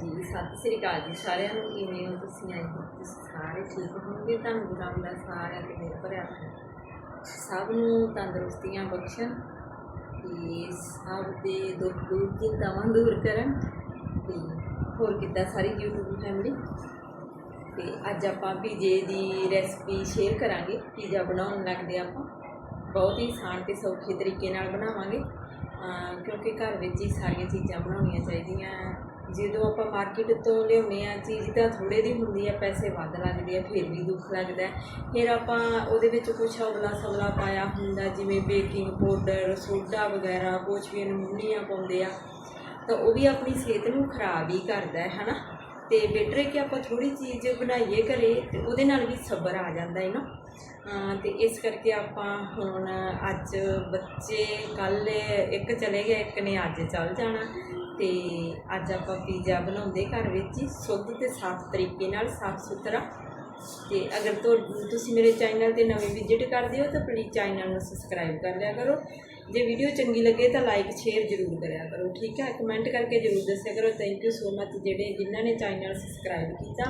ਹਾਂਜੀ, ਸਤਿ ਸ੍ਰੀ ਅਕਾਲ ਜੀ ਸਾਰਿਆਂ ਨੂੰ, ਕਿਵੇਂ ਹੋ ਤੁਸੀਂ? ਆਏ ਹੋ ਤੁਸੀਂ ਸਾਰੇ ਠੀਕ ਹੋਣਗੇ ਤੁਹਾਨੂੰ ਗੁਰੂ ਦਾ ਸਾਰਿਆਂ ਤੇ ਮਿਹਰ ਭਰਿਆ ਸਭ ਨੂੰ ਤੰਦਰੁਸਤੀਆਂ ਬਖਸ਼ਣ ਤੇ ਸਭ ਦੇ ਦੁੱਖ ਦੂਰ ਚਿੰਤਾਵਾਂ ਦੂਰ ਕਰਨ ਤੇ ਹੋਰ ਕਿੱਦਾਂ ਸਾਰੀ YouTube ਫੈਮਿਲੀ ਤੇ ਅੱਜ ਆਪਾਂ ਪੀਜੇ ਦੀ ਰੈਸਪੀ ਸ਼ੇਅਰ ਕਰਾਂਗੇ ਪੀਜ਼ਾ ਬਣਾਉਣ ਲੱਗਦੇ ਆਪਾਂ। ਬਹੁਤ ਹੀ ਆਸਾਨ ਤੇ ਸੌਖੇ ਤਰੀਕੇ ਨਾਲ ਬਣਾਵਾਂਗੇ। ਕਿਉਂਕਿ ਘਰ ਵਿੱਚ ਹੀ ਸਾਰੀਆਂ ਚੀਜ਼ਾਂ ਬਣਾਉਣੀਆਂ ਚਾਹੀਦੀਆਂ ਜਦੋਂ ਆਪਾਂ ਮਾਰਕੀਟ ਤੋਂ ਲਿਆਉਂਦੇ ਆ ਚੀਜ਼ ਤਾਂ ਥੋੜੇ ਦੀ ਹੁੰਦੀ ਆ ਪੈਸੇ ਵੱਧ ਲੱਗਦੇ ਆ, ਫਿਰ ਵੀ ਦੁੱਖ ਲੱਗਦਾ ਫਿਰ ਆਪਾਂ ਉਹਦੇ ਵਿੱਚ ਕੁਛ ਅਵਲਾ ਸਵਲਾ ਪਾਇਆ ਹੁੰਦਾ, ਜਿਵੇਂ ਬੇਕਿੰਗ ਪਾਊਡਰ ਸੋਡਾ ਵਗੈਰਾ, ਕੁਛ ਵੀ ਅਲਮੂਨੀਆ ਪਾਉਂਦੇ ਆ, ਤਾਂ ਉਹ ਵੀ ਆਪਣੀ ਸਿਹਤ ਨੂੰ ਖਰਾਬ ਹੀ ਕਰਦਾ ਹੈ, ਹਨਾ? ਤੇ ਬੈਟਰ ਹੈ ਕਿ ਆਪਾਂ ਥੋੜੀ ਚੀਜ਼ ਬਣਾਈਏ ਘਰੇ ਤੇ ਉਹਦੇ ਨਾਲ ਵੀ ਸਬਰ ਆ ਜਾਂਦਾ ਹੈ ਨਾ? ਅਮ ਤੇ ਇਸ ਕਰਕੇ ਆਪਾਂ ਹੁਣ ਅੱਜ ਬੱਚੇ ਕੱਲ ਇੱਕ ਚਲੇ ਗਏ, ਇੱਕ ਨੇ ਅੱਜ ਚੱਲ ਜਾਣਾ। ਤੇ ਅੱਜ ਆਪਾਂ ਪੀਜ਼ਾ ਬਣਾਉਂਦੇ ਘਰ ਵਿੱਚ ਹੀ, ਸ਼ੁੱਧ ਤੇ ਸਾਫ਼ ਤਰੀਕੇ ਨਾਲ, ਸਾਫ਼ ਸੁਥਰਾ। ਤੇ ਅਗਰ ਤੁਸੀਂ ਮੇਰੇ ਚੈਨਲ ਤੇ ਨਵੇਂ ਵਿਜ਼ਿਟ ਕਰਦੇ ਹੋ ਤਾਂ ਪਲੀਜ਼ ਚੈਨਲ ਨੂੰ ਸਬਸਕ੍ਰਾਈਬ ਕਰ ਲਿਆ ਕਰੋ। ਜੇ ਵੀਡੀਓ ਚੰਗੀ ਲੱਗੇ ਤਾਂ ਲਾਈਕ ਸ਼ੇਅਰ ਜ਼ਰੂਰ ਕਰਿਆ ਕਰੋ, ਠੀਕ ਹੈ? ਕਮੈਂਟ ਕਰਕੇ ਜ਼ਰੂਰ ਦੱਸਿਆ ਕਰੋ। ਥੈਂਕ ਯੂ ਸੋ ਮੱਚ ਜਿਹੜੇ ਜਿਨ੍ਹਾਂ ਨੇ ਚੈਨਲ ਸਬਸਕ੍ਰਾਈਬ ਕੀਤਾ।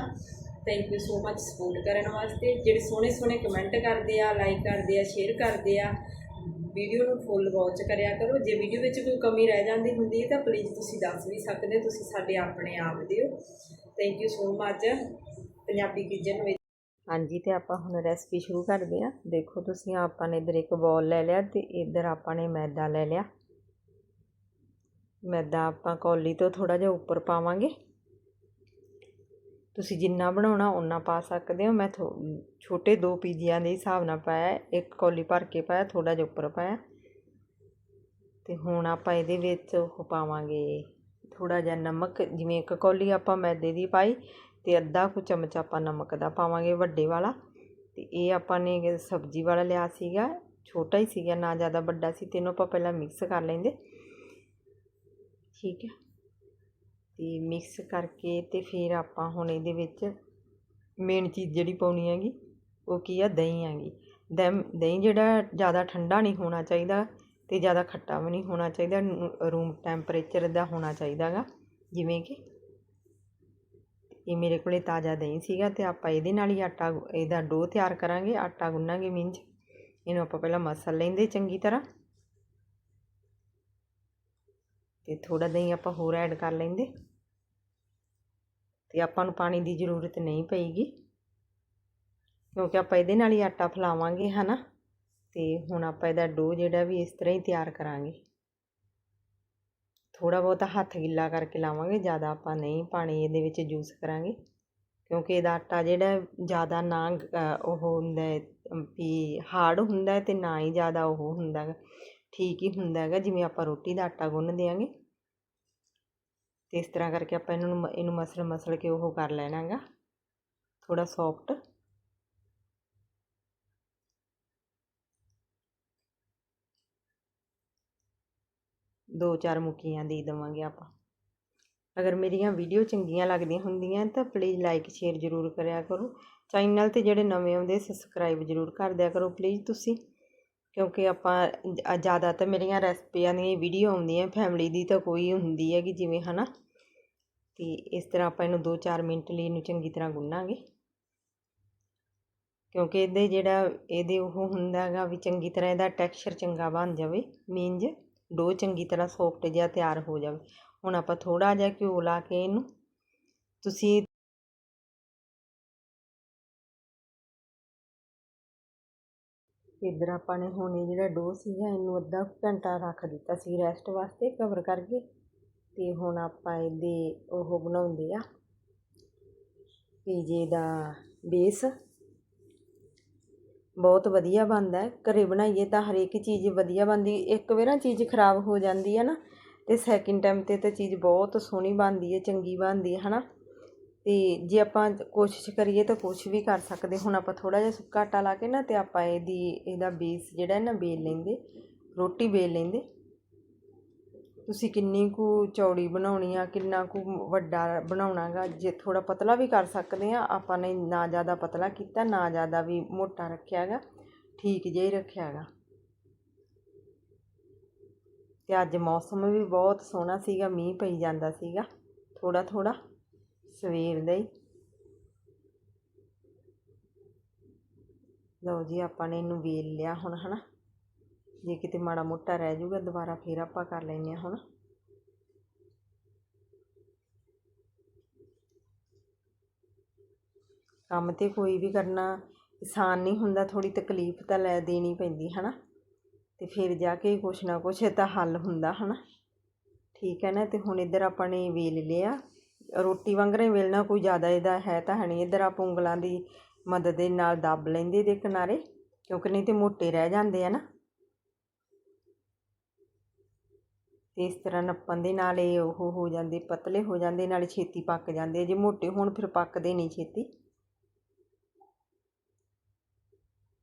Thank you so much support ਕਰਨ ਵਾਸਤੇ। ਜਿਹੜੇ ਸੋਹਣੇ ਸੋਹਣੇ ਕਮੈਂਟ ਕਰਦੇ ਆ ਲਾਈਕ ਕਰਦੇ ਆ ਸ਼ੇਅਰ ਕਰਦੇ ਆ ਵੀਡੀਓ ਨੂੰ ਫੁੱਲ ਵਾਚ ਕਰਿਆ ਕਰੋ। ਜੇ ਵੀਡੀਓ ਵਿੱਚ ਕੋਈ ਕਮੀ ਰਹਿ ਜਾਂਦੀ ਹੁੰਦੀ ਹੈ ਤਾਂ ਪਲੀਜ਼ ਤੁਸੀਂ ਦੱਸ ਵੀ ਸਕਦੇ ਹੋ, ਤੁਸੀਂ ਸਾਡੇ ਆਪਣੇ ਆਪ ਦਿਓ। Thank you so much Punjabi kitchen ਵਿੱਚ ਹਾਂਜੀ, ਤੇ ਆਪਾਂ ਹੁਣ ਰੈਸਪੀ ਸ਼ੁਰੂ ਕਰਦੇ ਹਾਂ। ਦੇਖੋ ਤੁਸੀਂ, ਆਪਾਂ ਨੇ ਇਧਰ ਇੱਕ ਬੋਲ ਲੈ ਲਿਆ ਤੇ ਇਧਰ ਆਪਾਂ ਨੇ ਮੈਦਾ ਲੈ ਲਿਆ। ਮੈਦਾ ਆਪਾਂ ਕੌਲੀ ਤੋਂ ਥੋੜਾ ਜਿਹਾ ਉੱਪਰ ਪਾਵਾਂਗੇ। ਤੁਸੀਂ ਜਿੰਨਾ ਬਣਾਉਣਾ ਉਨਾ ਪਾ ਸਕਦੇ ਹੋ। ਮੈਂ ਥੋ- ਛੋਟੇ ਦੋ ਪੀਜ਼ਿਆਂ ਦੇ ਹਿਸਾਬ ਨਾਲ ਪਾਇਆ ਇੱਕ ਕੌਲੀ ਭਰ ਕੇ ਪਾਇਆ, ਥੋੜ੍ਹਾ ਜਿਹਾ ਉੱਪਰ ਪਾਇਆ। ਅਤੇ ਹੁਣ ਆਪਾਂ ਇਹਦੇ ਵਿੱਚ ਉਹ ਪਾਵਾਂਗੇ, ਥੋੜ੍ਹਾ ਜਿਹਾ ਨਮਕ। ਜਿਵੇਂ ਇੱਕ ਕੌਲੀ ਆਪਾਂ ਮੈਦੇ ਦੀ ਪਾਈ ਅਤੇ ਅੱਧਾ ਕੁ ਚਮਚ ਆਪਾਂ ਨਮਕ ਦਾ ਪਾਵਾਂਗੇ, ਵੱਡੇ ਵਾਲਾ। ਅਤੇ ਇਹ ਆਪਾਂ ਨੇ ਸਬਜ਼ੀ ਵਾਲਾ ਲਿਆ ਸੀਗਾ, ਛੋਟਾ ਹੀ ਸੀਗਾ, ਨਾ ਜ਼ਿਆਦਾ ਵੱਡਾ ਸੀ। ਤੈਨੂੰ ਆਪਾਂ ਪਹਿਲਾਂ ਮਿਕਸ ਕਰ ਲੈਂਦੇ। ਠੀਕ ਹੈ। ਅਤੇ ਮਿਕਸ ਕਰਕੇ ਅਤੇ ਫਿਰ ਆਪਾਂ ਹੁਣ ਇਹਦੇ ਵਿੱਚ ਮੇਨ ਚੀਜ਼ ਜਿਹੜੀ ਪਾਉਣੀ ਹੈਗੀ, ਉਹ ਕੀ ਆ, ਦਹੀਂ ਹੈਗੀ। ਦਮ ਦਹੀਂ ਜਿਹੜਾ ਜ਼ਿਆਦਾ ਠੰਡਾ ਨਹੀਂ ਹੋਣਾ ਚਾਹੀਦਾ ਅਤੇ ਜ਼ਿਆਦਾ ਖੱਟਾ ਵੀ ਨਹੀਂ ਹੋਣਾ ਚਾਹੀਦਾ ਰੂਮ ਟੈਂਪਰੇਚਰ ਦਾ ਹੋਣਾ ਚਾਹੀਦਾ ਗਾ। ਜਿਵੇਂ ਕਿ ਇਹ ਮੇਰੇ ਕੋਲੇ ਤਾਜ਼ਾ ਦਹੀਂ ਸੀਗਾ ਤੇ ਆਪਾਂ ਇਹਦੇ ਨਾਲ ਹੀ ਆਟਾ ਗੁ- ਇਹਦਾ ਡੋ ਤਿਆਰ ਕਰਾਂਗੇ, ਆਟਾ ਗੁੰਨਾਂਗੇ ਮਿੰਜ ਇਹਨੂੰ ਆਪਾਂ ਪਹਿਲਾਂ ਮਸਲ ਲੈਂਦੇ ਚੰਗੀ ਤਰ੍ਹਾਂ। ਤੇ ਥੋੜਾ ਦਹੀਂ ਆਪਾਂ ਹੋਰ ਐਡ ਕਰ ਲੈਂਦੇ। ਅਤੇ ਆਪਾਂ ਨੂੰ ਪਾਣੀ ਦੀ ਜ਼ਰੂਰਤ ਨਹੀਂ ਪਏਗੀ। ਕਿਉਂਕਿ ਆਪਾਂ ਇਹਦੇ ਨਾਲ ਹੀ ਆਟਾ ਫਲਾਵਾਂਗੇ ਨਾ ਅਤੇ ਹੁਣ ਆਪਾਂ ਇਹਦਾ ਡੋ ਜਿਹੜਾ ਵੀ ਇਸ ਤਰ੍ਹਾਂ ਹੀ ਤਿਆਰ ਕਰਾਂਗੇ। ਥੋੜਾ ਬਹੁਤਾ ਹੱਥ ਗਿੱਲਾ ਕਰਕੇ ਲਾਵਾਂਗੇ, ਜ਼ਿਆਦਾ ਆਪਾਂ ਨਹੀਂ ਪਾਣੀ ਇਹਦੇ ਵਿੱਚ ਯੂਜ਼ ਕਰਾਂਗੇ। ਕਿਉਂਕਿ ਇਹਦਾ ਆਟਾ ਜਿਹੜਾ ਜ਼ਿਆਦਾ ਨਾ ਉਹ ਹੁੰਦਾ ਵੀ ਹਾਰਡ ਹੁੰਦਾ ਹੈ ਤੇ ਨਾ ਹੀ ਜ਼ਿਆਦਾ ਉਹ ਹੁੰਦਾ ਠੀਕ ਹੀ ਹੁੰਦਾ ਹੈਗਾ, ਜਿਵੇਂ ਆਪਾਂ ਰੋਟੀ ਦਾ ਆਟਾ ਗੁੰਨ ਦਿਆਂਗੇ ਤੇ ਇਸ ਤਰ੍ਹਾਂ ਕਰਕੇ ਆਪਾਂ ਇਹਨਾਂ ਨੂੰ ਮ- ਇਹਨੂੰ ਮਸਲ ਮਸਲ ਕੇ ਉਹ ਕਰ ਲੈਣਾ ਗਾ ਥੋੜਾ ਸੌਫਟ ਦੋ ਚਾਰ ਮੁੱਕੀਆਂ ਦੇ ਦੇਵਾਂਗੇ ਆਪਾਂ। ਅਗਰ ਮੇਰੀਆਂ ਵੀਡੀਓ ਚੰਗੀਆਂ ਲੱਗਦੀਆਂ ਹੁੰਦੀਆਂ ਤਾਂ ਪਲੀਜ਼ ਲਾਈਕ ਸ਼ੇਅਰ ਜ਼ਰੂਰ ਕਰਿਆ ਕਰੋ। ਚੈਨਲ ਤੇ ਜਿਹੜੇ ਨਵੇਂ ਆਉਂਦੇ ਸਬਸਕ੍ਰਾਈਬ ਜ਼ਰੂਰ ਕਰ ਦਿਆ ਕਰੋ। ਪਲੀਜ਼ ਤੁਸੀਂ ਕਿਉਂਕਿ ਆਪਾਂ ਜ- ਜ਼ਿਆਦਾ ਤਾਂ ਮੇਰੀਆਂ ਰੈਸਪੀਆਂ ਦੀਆਂ ਵੀਡੀਓ ਆਉਂਦੀਆਂ ਫੈਮਿਲੀ ਦੀ ਤਾਂ ਕੋਈ ਹੁੰਦੀ ਹੈਗੀ, ਜਿਵੇਂ ਹੈ ਨਾ ਅਤੇ ਇਸ ਤਰ੍ਹਾਂ ਆਪਾਂ ਇਹਨੂੰ 2-4 ਮਿੰਟ ਲਈ ਇਹਨੂੰ ਚੰਗੀ ਤਰ੍ਹਾਂ ਗੁੰਨਾਂਗੇ। ਕਿਉਂਕਿ ਇਹਦੇ ਜਿਹੜਾ, ਇਹਦੇ ਉਹ ਹੁੰਦਾ ਹੈਗਾ ਵੀ ਚੰਗੀ ਤਰ੍ਹਾਂ ਇਹਦਾ ਟੈਕਸਚਰ ਚੰਗਾ ਬਣ ਜਾਵੇ ਮੀਨਜ ਡੋ ਚੰਗੀ ਤਰ੍ਹਾਂ ਸੌਫਟ ਜਿਹਾ ਤਿਆਰ ਹੋ ਜਾਵੇ। ਹੁਣ ਆਪਾਂ ਥੋੜਾ ਜਿਹਾ ਘਿਓ ਲਾ ਕੇ ਇਹਨੂੰ, ਤੁਸੀਂ ਇੱਧਰ ਆਪਾਂ ਨੇ ਹੁਣ ਇਹ ਜਿਹੜਾ ਡੋ ਸੀਗਾ, ਇਹਨੂੰ ਅੱਧਾ ਘੰਟਾ ਰੱਖ ਦਿੱਤਾ ਸੀ ਰੈਸਟ ਵਾਸਤੇ ਕਵਰ ਕਰਕੇ। ਤੇ ਹੁਣ ਆਪਾਂ ਇਹਦੇ ਉਹ ਬਣਾਉਂਦੇ ਆ ਪੀਜੇ ਦਾ ਬੇਸ ਬਹੁਤ ਵਧੀਆ ਬਣਦਾ ਹੈ। ਘਰੇ ਬਣਾਈਏ ਤਾਂ ਹਰੇਕ ਚੀਜ਼ ਵਧੀਆ ਬਣਦੀ, ਇੱਕ ਵਾਰ ਨਾ ਚੀਜ਼ ਖਰਾਬ ਹੋ ਜਾਂਦੀ ਹੈ ਨਾ, ਤੇ ਸੈਕਿੰਡ ਟਾਈਮ ਤੇ ਤਾਂ ਚੀਜ਼ ਬਹੁਤ ਸੋਹਣੀ ਬਣਦੀ ਹੈ, ਚੰਗੀ ਬਣਦੀ ਹੈ, ਹਨਾ? ਅਤੇ ਜੇ ਆਪਾਂ ਕੋਸ਼ਿਸ਼ ਕਰੀਏ ਤਾਂ ਕੁਛ ਵੀ ਕਰ ਸਕਦੇ। ਹੁਣ ਆਪਾਂ ਥੋੜ੍ਹਾ ਜਿਹਾ ਸੁੱਕਾ ਆਟਾ ਲਾ ਕੇ ਨਾ ਤੇ ਆਪਾਂ ਇਹਦੀ, ਇਹਦਾ ਬੇਸ ਜਿਹੜਾ ਨਾ ਵੇਲ ਲੈਂਦੇ, ਰੋਟੀ ਵੇਲ ਲੈਂਦੇ। ਤੁਸੀਂ ਕਿੰਨੀ ਕੁ ਚੌੜੀ ਬਣਾਉਣੀ ਆ, ਕਿੰਨਾ ਕੁ ਵੱਡਾ ਬਣਾਉਣਾ ਗਾ, ਜੇ ਥੋੜ੍ਹਾ ਪਤਲਾ ਵੀ ਕਰ ਸਕਦੇ ਆ, ਆਪਾਂ ਨੇ ਨਾ ਜ਼ਿਆਦਾ ਪਤਲਾ ਕੀਤਾ, ਨਾ ਜ਼ਿਆਦਾ ਵੀ ਮੋਟਾ ਰੱਖਿਆ ਗਾ, ਠੀਕ ਜਿਹਾ ਹੀ ਰੱਖਿਆ ਗਾ। ਤੇ ਅੱਜ ਮੌਸਮ ਵੀ ਬਹੁਤ ਸੋਹਣਾ ਸੀਗਾ, ਮੀਂਹ ਪਈ ਜਾਂਦਾ ਸੀਗਾ ਥੋੜ੍ਹਾ ਥੋੜ੍ਹਾ ਸਵੇਰ ਦਾ ਹੀ। ਲਓ ਜੀ, ਆਪਾਂ ਨੇ ਇਹਨੂੰ ਵੇਲ ਲਿਆ ਹੁਣ, ਹਨਾ? ਜੇ ਕਿਤੇ ਮਾੜਾ ਮੋਟਾ ਰਹਿ ਜਾਊਗਾ ਦੁਬਾਰਾ ਫੇਰ ਆਪਾਂ ਕਰ ਲੈਨੇ ਆ ਹੁਣ। ਕੰਮ ਤੇ ਕੋਈ ਵੀ ਕਰਨਾ ਆਸਾਨ ਨਹੀਂ ਹੁੰਦਾ ਥੋੜੀ ਤਕਲੀਫ ਤਾਂ ਲੈ ਦੇਣੀ ਪੈਂਦੀ, ਹਨਾ? ਤੇ ਫਿਰ ਜਾ ਕੇ ਕੁਛ ਨਾ ਕੁਛ ਤਾਂ ਹੱਲ ਹੁੰਦਾ, ਹਨਾ? ਠੀਕ ਹੈ ਨਾ? ਤੇ ਹੁਣ ਇੱਧਰ ਆਪਾਂ ਨੇ ਵੇਲ ਲਿਆ। ਰੋਟੀ ਵਾਂਗਰੇ ਵੇਲਣਾ ਕੋਈ ਜ਼ਿਆਦਾ ਇਹਦਾ ਹੈ ਤਾਂ ਹੈ ਨਹੀਂ। ਇੱਧਰ ਆਪਾਂ ਉਂਗਲਾਂ ਦੀ ਮਦਦ ਦੇ ਨਾਲ ਦੱਬ ਲੈਂਦੇ ਇਹਦੇ ਕਿਨਾਰੇ, ਕਿਉਂਕਿ ਨਹੀਂ ਤੇ ਮੋਟੇ ਰਹਿ ਜਾਂਦੇ ਆ ਨਾ। ਤੇ ਇਸ ਤਰ੍ਹਾਂ ਨੱਪਣ ਦੇ ਨਾਲ ਇਹ ਉਹ ਹੋ ਜਾਂਦੇ, ਪਤਲੇ ਹੋ ਜਾਂਦੇ, ਨਾਲੇ ਛੇਤੀ ਪੱਕ ਜਾਂਦੇ ਜੇ ਮੋਟੇ ਹੋਣ, ਫਿਰ ਪੱਕਦੇ ਨਹੀਂ ਛੇਤੀ।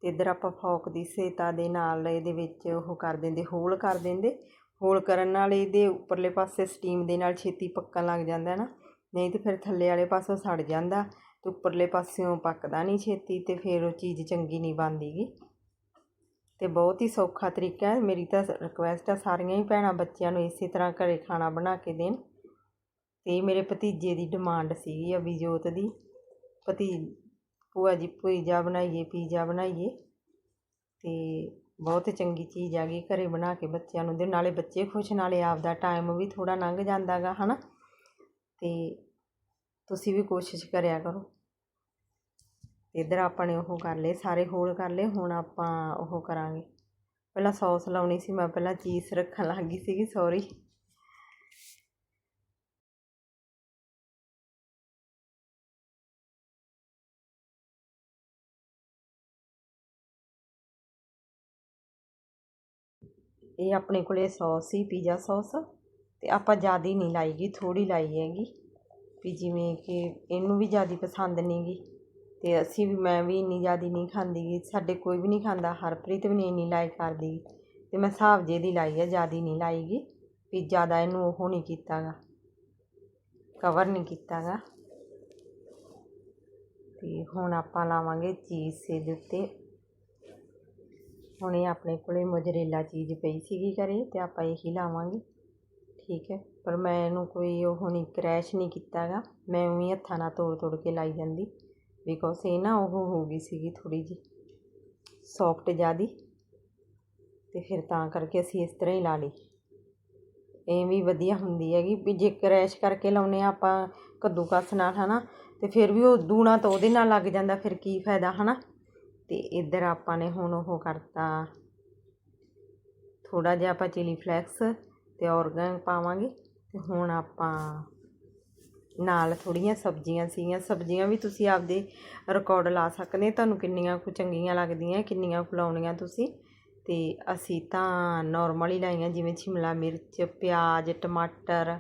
ਤੇ ਇੱਧਰ ਆਪਾਂ ਫੌਕ ਦੀ ਸਹਾਇਤਾ ਦੇ ਨਾਲ ਇਹਦੇ ਵਿੱਚ ਉਹ ਕਰ ਦਿੰਦੇ, ਹੋਲ ਕਰ ਦਿੰਦੇ। ਹੋਲ ਕਰਨ ਨਾਲ ਇਹਦੇ ਉੱਪਰਲੇ ਪਾਸੇ ਸਟੀਮ ਦੇ ਨਾਲ ਛੇਤੀ ਪੱਕਣ ਲੱਗ ਜਾਂਦਾ ਹੈ ਨਾ। ਨਹੀਂ ਤਾਂ ਫਿਰ ਥੱਲੇ ਵਾਲੇ ਪਾਸੋਂ ਸੜ ਜਾਂਦਾ ਅਤੇ ਉੱਪਰਲੇ ਪਾਸਿਓਂ ਪੱਕਦਾ ਨਹੀਂ ਛੇਤੀ ਅਤੇ ਫਿਰ ਉਹ ਚੀਜ਼ ਚੰਗੀ ਨਹੀਂ ਬਣਦੀ ਗੀ ਅਤੇ ਬਹੁਤ ਹੀ ਸੌਖਾ ਤਰੀਕਾ ਹੈ। ਮੇਰੀ ਤਾਂ ਰਿਕੁਐਸਟ ਆ ਸਾਰੀਆਂ ਹੀ ਭੈਣਾਂ ਬੱਚਿਆਂ ਨੂੰ ਇਸੇ ਤਰ੍ਹਾਂ ਘਰੇ ਖਾਣਾ ਬਣਾ ਕੇ ਦੇਣ। ਅਤੇ ਮੇਰੇ ਭਤੀਜੇ ਦੀ ਡਿਮਾਂਡ ਸੀਗੀ ਅਭਿਜੋਤ ਦੀ। ਭਤੀ ਭੂਆ ਜੀ ਪੀਜ਼ਾ ਬਣਾਈਏ ਪੀਜ਼ਾ ਬਣਾਈਏ। ਅਤੇ ਬਹੁਤ ਚੰਗੀ ਚੀਜ਼ ਆ ਗਈ ਘਰੇ ਬਣਾ ਕੇ ਬੱਚਿਆਂ ਨੂੰ। ਦੇ ਨਾਲੇ ਬੱਚੇ ਖੁਸ਼, ਨਾਲੇ ਆਪਦਾ ਟਾਈਮ ਵੀ ਥੋੜ੍ਹਾ ਲੰਘ ਜਾਂਦਾ ਗਾ ਹੈ ਨਾ ਤੇ ਤੁਸੀਂ ਵੀ ਕੋਸ਼ਿਸ਼ ਕਰਿਆ ਕਰੋ। ਇੱਧਰ ਆਪਾਂ ਨੇ ਉਹ ਕਰ ਲਏ, ਸਾਰੇ ਹੋਲ ਕਰ ਲਏ, ਹੁਣ ਆਪਾਂ ਉਹ ਕਰਾਂਗੇ। ਪਹਿਲਾਂ ਸੌਸ ਲਾਉਣੀ ਸੀ, ਮੈਂ ਪਹਿਲਾਂ ਚੀਜ਼ ਰੱਖਣ ਲੱਗ ਗਈ ਸੀਗੀ ਸੌਰੀ ਇਹ ਆਪਣੇ ਕੋਲੇ ਸੌਸ ਸੀ, ਪੀਜ਼ਾ ਸੌਸ। ਅਤੇ ਆਪਾਂ ਜ਼ਿਆਦਾ ਨਹੀਂ ਲਾਈ ਲਾਈਗੀ, ਥੋੜ੍ਹੀ ਲਾਈ ਹੈਗੀ। ਵੀ ਜਿਵੇਂ ਕਿ ਇਹਨੂੰ ਵੀ ਜ਼ਿਆਦਾ ਪਸੰਦ ਨਹੀਂ ਗੀ ਅਤੇ ਅਸੀਂ ਵੀ, ਮੈਂ ਵੀ ਇੰਨੀ ਜ਼ਿਆਦਾ ਨਹੀਂ ਖਾਂਦੀ ਗੀ। ਸਾਡੇ ਕੋਈ ਵੀ ਨਹੀਂ ਖਾਂਦਾ, ਹਰਪ੍ਰੀਤ ਵੀ ਨਹੀਂ, ਇੰਨੀ ਲਾਈਕ ਕਰਦੀ ਅਤੇ ਮੈਂ ਹਿਸਾਬ ਜਿਹੇ ਦੀ ਲਾਈ ਹੈ ਜ਼ਿਆਦਾ ਨਹੀਂ ਲਾਈ ਲਾਈਗੀ। ਵੀ ਜ਼ਿਆਦਾ ਇਹਨੂੰ ਉਹ ਨਹੀਂ ਕੀਤਾ ਗਾ ਕਵਰ ਨਹੀਂ ਕੀਤਾ ਗਾ ਤੇ ਹੁਣ ਆਪਾਂ ਲਾਵਾਂਗੇ ਚੀਜ਼ ਇਹਦੇ ਉੱਤੇ। ਹੁਣ ਇਹ ਆਪਣੇ ਕੋਲੇ ਮੋਜਰੇਲਾ ਚੀਜ਼ ਪਈ ਸੀਗੀ ਘਰੇ ਅਤੇ ਆਪਾਂ ਇਹੀ ਲਾਵਾਂਗੇ। ਠੀਕ ਹੈ, ਪਰ ਮੈਂ ਇਹਨੂੰ ਕੋਈ ਉਹ ਨਹੀਂ ਕਰੈਸ਼ ਨਹੀਂ ਕੀਤਾ ਕੀਤਾਗਾ ਮੈਂ ਉਵੇਂ ਹੱਥਾਂ ਨਾਲ ਤੋੜ ਤੋੜ ਕੇ ਲਾਈ ਜਾਂਦੀ ਬਿਕੋਸ ਇਹ ਨਾ ਉਹ ਹੋ ਗਈ ਸੀਗੀ ਥੋੜ੍ਹੀ ਜਿਹੀ ਸੌਫਟ ਜਿਆਦੀ ਅਤੇ ਫਿਰ ਤਾਂ ਕਰਕੇ ਅਸੀਂ ਇਸ ਤਰ੍ਹਾਂ ਹੀ ਲਾ ਲਈ। ਇਹ ਵੀ ਵਧੀਆ ਹੁੰਦੀ ਹੈਗੀ, ਵੀ ਜੇ ਕਰੈਸ਼ ਕਰਕੇ ਲਾਉਨੇ ਆ ਆਪਾਂ ਕੱਦੂਕਸ ਨਾਲ, ਹਨਾ, ਤੇ ਫਿਰ ਵੀ ਉਹ ਦੂਣਾ ਤਾਂ ਉਹਦੇ ਨਾਲ ਲੱਗ ਜਾਂਦਾ, ਫਿਰ ਕੀ ਫਾਇਦਾ, ਹਨਾ? ਤੇ ਇੱਧਰ ਆਪਾਂ ਨੇ ਹੁਣ ਉਹ ਕਰਤਾ ਥੋੜਾ ਜਿਹਾ ਆਪਾਂ ਚਿਲੀ ਫਲੈਕਸ ਅਤੇ ਔਰਗਨ ਪਾਵਾਂਗੇ ਅਤੇ ਹੁਣ ਆਪਾਂ ਨਾਲ ਥੋੜ੍ਹੀਆਂ ਸਬਜ਼ੀਆਂ ਸੀਗੀਆਂ। ਸਬਜ਼ੀਆਂ ਵੀ ਤੁਸੀਂ ਆਪਦੇ ਰਿਕਾਰਡ ਲਾ ਸਕਦੇ ਤੁਹਾਨੂੰ ਕਿੰਨੀਆਂ ਕੁ ਚੰਗੀਆਂ ਲੱਗਦੀਆਂ, ਕਿੰਨੀਆਂ ਕੁ ਲਾਉਣੀਆਂ ਤੁਸੀਂ। ਅਤੇ ਅਸੀਂ ਤਾਂ ਨੋਰਮਲ ਹੀ ਲਾਈਆਂ, ਜਿਵੇਂ ਸ਼ਿਮਲਾ ਮਿਰਚ, ਪਿਆਜ਼, ਟਮਾਟਰ।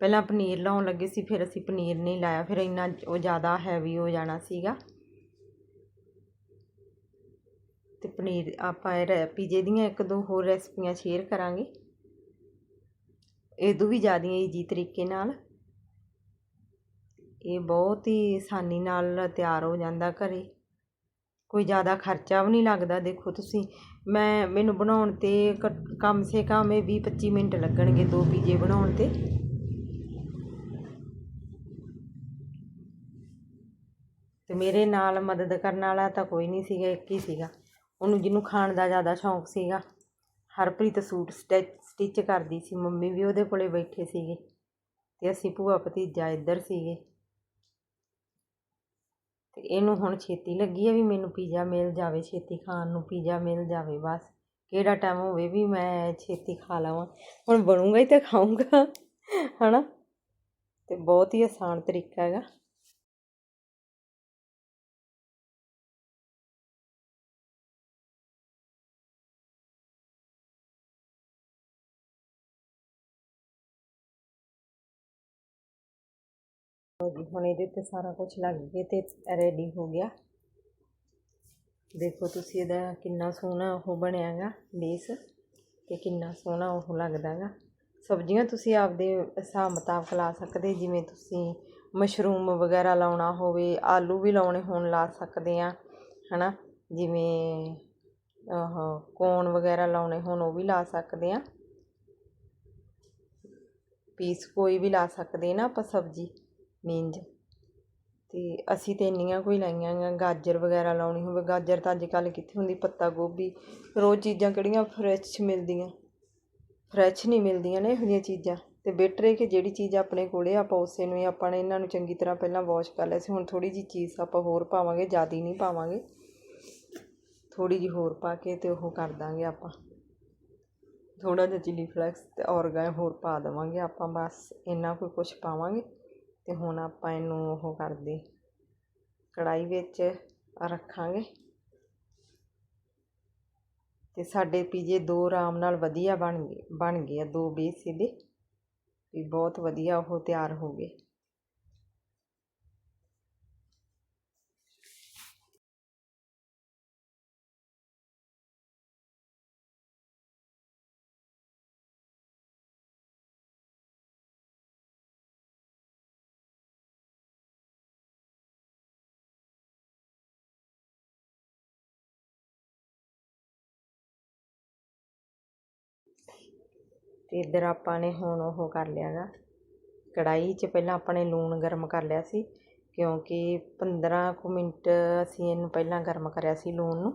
ਪਹਿਲਾਂ ਪਨੀਰ ਲਾਉਣ ਲੱਗੇ ਸੀ, ਫਿਰ ਅਸੀਂ ਪਨੀਰ ਨਹੀਂ ਲਾਇਆ। ਫਿਰ ਇੰਨਾ ਉਹ ਜ਼ਿਆਦਾ ਹੈਵੀ ਹੋ ਜਾਣਾ ਸੀਗਾ। ਤੇ ਪਨੀਰ ਆਪਾਂ ਇਹ ਪੀਜੇ ਦੀਆਂ ਇੱਕ ਦੋ ਹੋਰ ਰੈਸਪੀਆਂ ਸ਼ੇਅਰ ਕਰਾਂਗੇ। ਇਹ ਤੋਂ ਵੀ ਜ਼ਿਆਦਾ ਈਜੀ ਤਰੀਕੇ ਨਾਲ। ਇਹ ਬਹੁਤ ਹੀ ਆਸਾਨੀ ਨਾਲ ਤਿਆਰ ਹੋ ਜਾਂਦਾ ਘਰ। ਕੋਈ ਜ਼ਿਆਦਾ ਖਰਚਾ ਵੀ ਨਹੀਂ ਲੱਗਦਾ, ਦੇਖੋ ਤੁਸੀਂ। ਮੈਂ, ਮੈਨੂੰ ਬਣਾਉਣ ਤੇ ਘੱਟ- ਕਮ ਸੇ ਕਮ ਇਹ ਵੀਹ ਪੱਚੀ ਮਿੰਟ ਲੱਗਣਗੇ ਦੋ ਪੀਜੇ ਬਣਾਉਣ ਤੇ। ਤੇ ਮੇਰੇ ਨਾਲ ਮਦਦ ਕਰਨ ਵਾਲਾ ਤਾਂ ਕੋਈ ਨਹੀਂ ਸੀਗਾ, ਇੱਕ ਹੀ ਸੀਗਾ। ਉਹਨੂੰ ਜਿਹਨੂੰ ਖਾਣ ਦਾ ਜ਼ਿਆਦਾ ਸ਼ੌਂਕ ਸੀਗਾ। ਹਰਪ੍ਰੀਤ ਸੂਟ ਸਟਿਚ ਸਟਿਚ ਕਰਦੀ ਸੀ, ਮੰਮੀ ਵੀ ਉਹਦੇ ਕੋਲੇ ਬੈਠੇ ਸੀਗੇ। ਤੇ ਅਸੀਂ ਭੂਆ ਭਤੀਜਾ ਇੱਧਰ ਸੀਗੇ। ਤੇ ਇਹਨੂੰ ਹੁਣ ਛੇਤੀ ਲੱਗੀ ਆ ਵੀ ਮੈਨੂੰ ਪੀਜ਼ਾ ਮਿਲ ਜਾਵੇ, ਛੇਤੀ ਖਾਣ ਨੂੰ ਪੀਜ਼ਾ ਮਿਲ ਜਾਵੇ, ਬਸ। ਕਿਹੜਾ ਟਾਈਮ ਹੋਵੇ ਵੀ ਮੈਂ ਛੇਤੀ ਖਾ ਲਵਾਂ। ਹੁਣ ਬਣੂਗਾ ਹੀ ਤਾਂ ਖਾਊਂਗਾ, ਹਨਾ? ਤੇ ਬਹੁਤ ਹੀ ਆਸਾਨ ਤਰੀਕਾ ਹੈਗਾ। ਲਓ ਜੀ, ਹੁਣ ਇਹਦੇ ਉੱਤੇ ਸਾਰਾ ਕੁਝ ਲੱਗ ਗਿਆ ਤੇ ਰੈਡੀ ਹੋ ਗਿਆ। ਦੇਖੋ ਤੁਸੀਂ ਇਹਦਾ ਕਿੰਨਾ ਸੋਹਣਾ ਉਹ ਬਣਿਆਗਾ ਬੇਸ ਤੇ ਕਿੰਨਾ ਸੋਹਣਾ ਉਹ ਲੱਗਦਾਗਾ ਸਬਜ਼ੀਆਂ ਤੁਸੀਂ ਆਪਦੇ ਹਿਸਾਬ ਮੁਤਾਬਕ ਲਾ ਸਕਦੇ, ਜਿਵੇਂ ਤੁਸੀਂ ਮਸ਼ਰੂਮ ਵਗੈਰਾ ਲਾਉਣਾ ਹੋਵੇ, ਆਲੂ ਵੀ ਲਾਉਣੇ ਹੋਣ ਲਾ ਸਕਦੇ ਆ, ਹਨਾ? ਜਿਵੇਂ ਉਹ ਕੋਨ ਵਗੈਰਾ ਲਾਉਣੇ ਹੋਣ ਉਹ ਵੀ ਲਾ ਸਕਦੇ ਆ। ਪੀਸ ਕੋਈ ਵੀ ਲਾ ਸਕਦੇ ਨਾ ਆਪਾਂ ਸਬਜ਼ੀ। ਮੀਨਜ ਅਤੇ ਅਸੀਂ ਤਾਂ ਇੰਨੀਆਂ ਕੋਈ ਲਾਈਆਂ ਗਾ ਗਾਜਰ ਵਗੈਰਾ ਲਾਉਣੀ ਹੋਵੇ। ਗਾਜਰ ਤਾਂ ਅੱਜ ਕੱਲ੍ਹ ਕਿੱਥੇ ਹੁੰਦੀ? ਪੱਤਾ ਗੋਭੀ। ਫਿਰ ਉਹ ਚੀਜ਼ਾਂ ਕਿਹੜੀਆਂ ਫਰੈਸ਼ ਮਿਲਦੀਆਂ? ਫਰੈਸ਼ ਨਹੀਂ ਮਿਲਦੀਆਂ ਨੇ ਇਹੋ ਜਿਹੀਆਂ ਚੀਜ਼ਾਂ। ਅਤੇ ਬੈਟਰ ਹੈ ਕਿ ਜਿਹੜੀ ਚੀਜ਼ ਆਪਣੇ ਕੋਲ ਆਪਾਂ ਉਸੇ ਨੂੰ ਹੀ ਆਪਾਂ ਨੇ ਇਹਨਾਂ ਨੂੰ ਚੰਗੀ ਤਰ੍ਹਾਂ ਪਹਿਲਾਂ ਵਾਸ਼ ਕਰ ਲਿਆ ਸੀ। ਹੁਣ ਥੋੜ੍ਹੀ ਜਿਹੀ ਚੀਜ਼ ਆਪਾਂ ਹੋਰ ਪਾਵਾਂਗੇ, ਜ਼ਿਆਦਾ ਨਹੀਂ ਪਾਵਾਂਗੇ। ਥੋੜ੍ਹੀ ਜਿਹੀ ਹੋਰ ਪਾ ਕੇ ਅਤੇ ਉਹ ਕਰ ਦਾਂਗੇ ਆਪਾਂ। ਥੋੜ੍ਹਾ ਜਿਹਾ ਚਿੱਲੀ ਫਲੈਕਸ ਅਤੇ ਔਰਗਨ ਹੋਰ ਪਾ ਦੇਵਾਂਗੇ ਆਪਾਂ, ਬਸ ਇੰਨਾ ਕੋਈ ਕੁਝ ਪਾਵਾਂਗੇ। ਅਤੇ ਹੁਣ ਆਪਾਂ ਇਹਨੂੰ ਉਹ ਕਰਦੇ ਕੜਾਹੀ ਵਿੱਚ ਰੱਖਾਂਗੇ। ਅਤੇ ਸਾਡੇ ਪੀਜੇ ਦੋ ਆਰਾਮ ਨਾਲ ਵਧੀਆ ਬਣ ਗਏ ਬਣ ਗਏ ਆ, ਦੋ ਬੇਸ ਇਹਦੇ। ਵੀ ਬਹੁਤ ਵਧੀਆ ਉਹ ਤਿਆਰ ਹੋ ਗਏ। ਤੇ ਇੱਧਰ ਆਪਾਂ ਨੇ ਹੁਣ ਉਹ ਕਰ ਲਿਆ ਗਾ ਕੜਾਹੀ 'ਚ ਪਹਿਲਾਂ ਆਪਾਂ ਨੇ ਲੂਣ ਗਰਮ ਕਰ ਲਿਆ ਸੀ, ਕਿਉਂਕਿ 15 ਕੁ ਮਿੰਟ ਅਸੀਂ ਇਹਨੂੰ ਪਹਿਲਾਂ ਗਰਮ ਕਰਿਆ ਸੀ ਲੂਣ ਨੂੰ।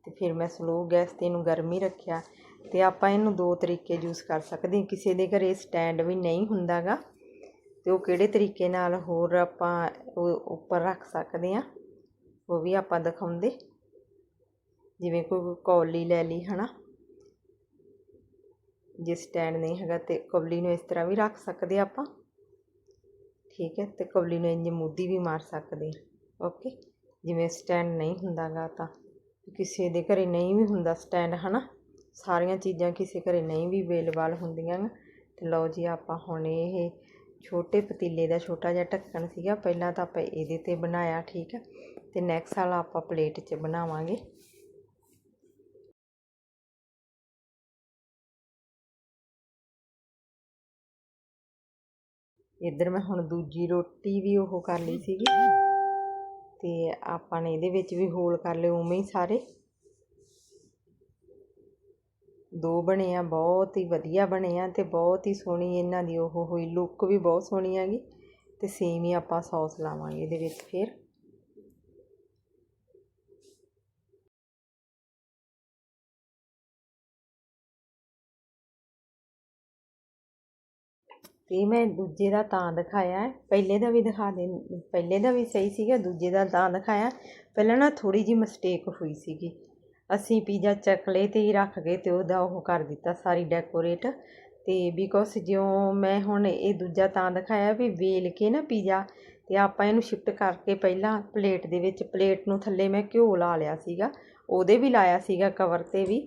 ਅਤੇ ਫਿਰ ਮੈਂ ਸਲੋ ਗੈਸ ਤੇ ਇਹਨੂੰ ਗਰਮ ਹੀ ਰੱਖਿਆ। ਅਤੇ ਆਪਾਂ ਇਹਨੂੰ ਦੋ ਤਰੀਕੇ ਯੂਜ਼ ਕਰ ਸਕਦੇ ਹਾਂ। ਕਿਸੇ ਦੇ ਘਰੇ ਸਟੈਂਡ ਵੀ ਨਹੀਂ ਹੁੰਦਾਗਾ ਅਤੇ ਉਹ ਕਿਹੜੇ ਤਰੀਕੇ ਨਾਲ ਹੋਰ ਆਪਾਂ ਉੱਪਰ ਰੱਖ ਸਕਦੇ ਹਾਂ, ਉਹ ਵੀ ਆਪਾਂ ਦਿਖਾਉਂਦੇ। ਜਿਵੇਂ ਕੋਈ ਕੌਲੀ ਲੈ ਲਈ ਹੈ ਨਾ ਜੇ ਸਟੈਂਡ ਨਹੀਂ ਹੈਗਾ ਤੇ ਕਵਲੀ ਨੂੰ ਇਸ ਤਰ੍ਹਾਂ ਵੀ ਰੱਖ ਸਕਦੇ ਆਪਾਂ। ਠੀਕ ਹੈ, ਤੇ ਕਵਲੀ ਨੂੰ ਇੰਜ ਮੁੱਦੀ ਵੀ ਮਾਰ ਸਕਦੇ ਓਕੇ ਜਿਵੇਂ ਸਟੈਂਡ ਨਹੀਂ ਹੁੰਦਾਗਾ ਤਾਂ ਕਿਸੇ ਦੇ ਘਰੇ ਨਹੀਂ ਵੀ ਹੁੰਦਾ ਸਟੈਂਡ ਹਨਾ? ਸਾਰੀਆਂ ਚੀਜ਼ਾਂ ਕਿਸੇ ਘਰੇ ਨਹੀਂ ਵੀ ਅਵੇਲੇਬਲ ਹੁੰਦੀਆਂ ਗਾ। ਤੇ ਲਓ ਜੀ, ਆਪਾਂ ਹੁਣ ਇਹ ਛੋਟੇ ਪਤੀਲੇ ਦਾ ਛੋਟਾ ਜਿਹਾ ਢੱਕਣ ਸੀਗਾ। ਪਹਿਲਾਂ ਤਾਂ ਆਪਾਂ ਇਹਦੇ ਤੇ ਬਣਾਇਆ, ਠੀਕ ਹੈ? ਤੇ ਨੈਕਸਟ ਵਾਲਾ ਆਪਾਂ ਪਲੇਟ 'ਚ ਬਣਾਵਾਂਗੇ। ਇੱਧਰ ਮੈਂ ਹੁਣ ਦੂਜੀ ਰੋਟੀ ਵੀ ਉਹ ਕਰ ਲਈ ਸੀਗੀ। ਤੇ ਆਪਾਂ ਨੇ ਇਹਦੇ ਵਿੱਚ ਵੀ ਹੋਲ ਕਰ ਲਏ ਉਵੇਂ ਹੀ ਸਾਰੇ। ਦੋ ਬਣੇ ਆ, ਬਹੁਤ ਹੀ ਵਧੀਆ ਬਣੇ ਆ ਤੇ ਬਹੁਤ ਹੀ ਸੋਹਣੀ ਇਹਨਾਂ ਦੀ ਉਹ ਹੋਈ ਲੁੱਕ ਵੀ ਬਹੁਤ ਸੋਹਣੀ ਹੈਗੀ। ਤੇ ਸੇਮ ਹੀ ਆਪਾਂ ਸੌਸ ਲਾਵਾਂਗੇ ਇਹਦੇ ਵਿੱਚ ਫਿਰ। ਤੇ ਮੈਂ ਦੂਜੇ ਦਾ ਤਾਂ ਦਿਖਾਇਆ ਪਹਿਲੇ ਦਾ ਵੀ ਦਿਖਾ ਦੇ, ਪਹਿਲੇ ਦਾ ਵੀ ਸਹੀ ਸੀਗਾ, ਦੂਜੇ ਦਾ ਤਾਂ ਦਿਖਾਇਆ। ਪਹਿਲਾਂ ਨਾ ਥੋੜੀ ਜੀ ਮਿਸਟੇਕ ਹੋਈ ਸੀਗੀ। ਅਸੀਂ ਪੀਜ਼ਾ ਚੱਕਲੇ ਤੇ ਹੀ ਰੱਖ ਗਏ ਤੇ ਉਹਦਾ ਉਹ ਕਰ ਦਿੱਤਾ ਸਾਰੀ ਡੈਕੋਰੇਟ ਤੇ ਬਿਕੋਜ਼ ਜਿਉਂ ਮੈਂ ਹੁਣ ਇਹ ਦੂਜਾ ਤਾਂ ਦਿਖਾਇਆ ਵੀ ਵੇਲ ਕੇ ਨਾ ਪੀਜ਼ਾ ਤੇ ਆਪਾਂ ਇਹਨੂੰ ਸ਼ਿਫਟ ਕਰਕੇ ਪਹਿਲਾਂ ਪਲੇਟ ਦੇ ਵਿੱਚ ਪਲੇਟ ਨੂੰ ਥੱਲੇ ਮੈਂ ਘਿਓ ਲਾ ਲਿਆ ਸੀਗਾ। ਉਹਦੇ ਵੀ ਲਾਇਆ ਸੀਗਾ ਕਵਰ ਤੇ ਵੀ।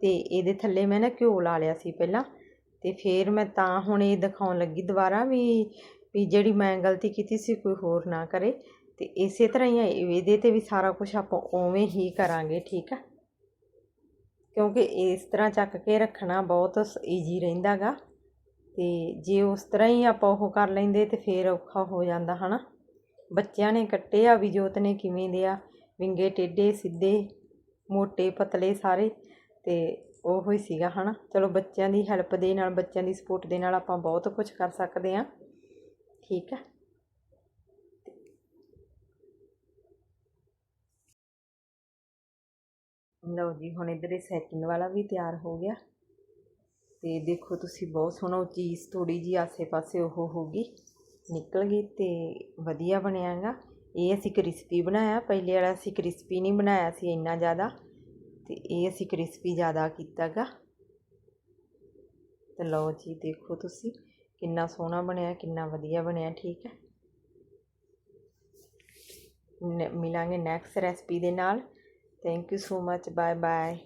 ਤੇ ਇਹਦੇ ਥੱਲੇ ਮੈਂ ਨਾ ਘਿਓ ਲਾ ਲਿਆ ਸੀ ਪਹਿਲਾਂ। ਅਤੇ ਫਿਰ ਮੈਂ ਤਾਂ ਹੁਣ ਇਹ ਦਿਖਾਉਣ ਲੱਗੀ ਦੁਬਾਰਾ ਵੀ ਵੀ ਜਿਹੜੀ ਮੈਂ ਗਲਤੀ ਕੀਤੀ ਸੀ ਕੋਈ ਹੋਰ ਨਾ ਕਰੇ। ਅਤੇ ਇਸੇ ਤਰ੍ਹਾਂ ਹੀ ਇਹਦੇ ਤੇ ਵੀ ਸਾਰਾ ਕੁਝ ਆਪਾਂ ਉਵੇਂ ਹੀ ਕਰਾਂਗੇ, ਠੀਕ ਆ? ਕਿਉਂਕਿ ਇਸ ਤਰ੍ਹਾਂ ਚੱਕ ਕੇ ਰੱਖਣਾ ਬਹੁਤ ਈਜੀ ਰਹਿੰਦਾਗਾ ਤੇ ਜੇ ਉਸ ਤਰ੍ਹਾਂ ਹੀ ਆਪਾਂ ਉਹ ਕਰ ਲੈਂਦੇ ਤੇ ਫਿਰ ਔਖਾ ਹੋ ਜਾਂਦਾ, ਹਨਾ? ਬੱਚਿਆਂ ਨੇ ਕੱਟੇ ਆ ਵੀ ਜੋਤ ਨੇ ਕਿਵੇਂ ਦੇ ਆ? ਵਿੰਗੇ, ਟੇਢੇ, ਸਿੱਧੇ, ਮੋਟੇ, ਪਤਲੇ ਸਾਰੇ। ਤੇ ਉਹ ਹੀ ਸੀਗਾ, ਹਨਾ। ਚਲੋ ਬੱਚਿਆਂ ਦੀ ਹੈਲਪ ਦੇ ਨਾਲ, ਬੱਚਿਆਂ ਦੀ ਸਪੋਰਟ ਦੇ ਨਾਲ ਆਪਾਂ ਬਹੁਤ ਕੁਝ ਕਰ ਸਕਦੇ ਹਾਂ। ਠੀਕ ਹੈ। ਲਓ ਜੀ, ਹੁਣ ਇਧਰ ਇਹ ਸੈਕਿੰਡ ਵਾਲਾ ਵੀ ਤਿਆਰ ਹੋ ਗਿਆ। ਤੇ ਦੇਖੋ ਤੁਸੀਂ ਬਹੁਤ ਸੋਹਣਾ ਉਹ ਚੀਜ਼ ਥੋੜੀ ਜੀ ਆਸੇ-ਪਾਸੇ ਉਹ ਹੋ ਗਈ, ਨਿਕਲ ਗਈ ਤੇ ਵਧੀਆ ਬਣਿਆਗਾ ਇਹ ਅਸੀਂ ਕ੍ਰਿਸਪੀ ਬਣਾਇਆ, ਪਹਿਲੇ ਵਾਲਾ ਅਸੀਂ ਕ੍ਰਿਸਪੀ ਨਹੀਂ ਬਣਾਇਆ ਸੀ ਇੰਨਾ ਜ਼ਿਆਦਾ। ਤੇ ਇਹ ਅਸੀਂ ਕ੍ਰਿਸਪੀ ਜ਼ਿਆਦਾ ਕੀਤਾਗਾ। ਤੇ ਲਓ ਜੀ, ਦੇਖੋ ਤੁਸੀਂ ਕਿੰਨਾ ਸੋਹਣਾ ਬਣਿਆ, ਕਿੰਨਾ ਵਧੀਆ ਬਣਿਆ, ਠੀਕ ਹੈ। ਮਿਲਾਂਗੇ ਨੈਕਸਟ ਰੈਸਪੀ ਦੇ ਨਾਲ। Thank you so much bye bye